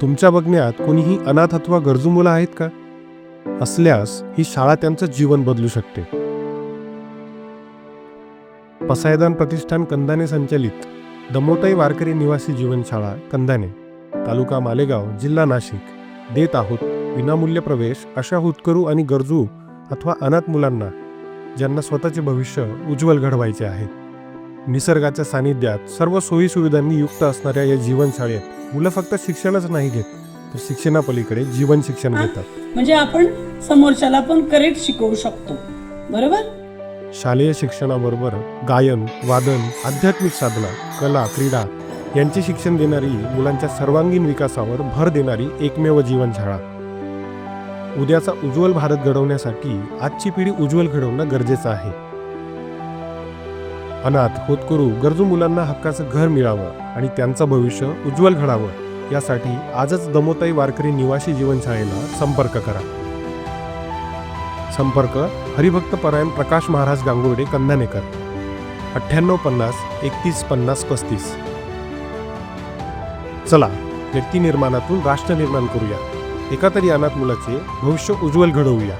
तुमच्या बघण्यात कोणीही अनाथ अथवा गरजू मुलं आहेत का? असल्यास ही शाळा त्यांचं जीवन बदलू शकते. पसायदान प्रतिष्ठान कंदाने संचलित दमोटाई वारकरी निवासी जीवनशाळा कंदाने तालुका मालेगाव जिल्हा नाशिक देत आहोत विनामूल्य प्रवेश अशा हुतकरू आणि गरजू अथवा अनाथ मुलांना ज्यांना स्वतःचे भविष्य उज्ज्वल घडवायचे आहे. निसर्गाच्या सानिध्यात सर्व सोयी सुविधांनी युक्त असणाऱ्या या जीवनशाळेत मुलं फक्त शिक्षणच नाही घेत तर शिक्षणापलीकडे जीवन शिक्षण घेतात. म्हणजे आपण समोरच्याला पण करेक्ट शिकवू शकतो. बरोबर? शालेय शिक्षणाबरोबर गायन वादन आध्यात्मिक साधना कला क्रीडा यांचे शिक्षण देणारी मुलांच्या सर्वांगीण विकासावर भर देणारी एकमेव जीवनशाळा. उद्याचा उज्ज्वल भारत घडवण्यासाठी आजची पिढी उज्ज्वल घडवणं गरजेचं आहे. अनाथ होतकरू गरजू मुलांना हक्काचं घर मिळावं आणि त्यांचं भविष्य उज्ज्वल घडावं यासाठी आजच दमोताई वारकरी निवासी जीवनशाळेला संपर्क करा. संपर्क हरिभक्त परायण प्रकाश महाराज गांगुर्डे कंदानेकर. अठ्ठ्याण्णव पन्नास एकतीस पन्नास पस्तीस. चला व्यक्ती निर्माणातून राष्ट्र निर्माण करूया. एका तरी अनाथ मुलाचे भविष्य उज्ज्वल घडवूया.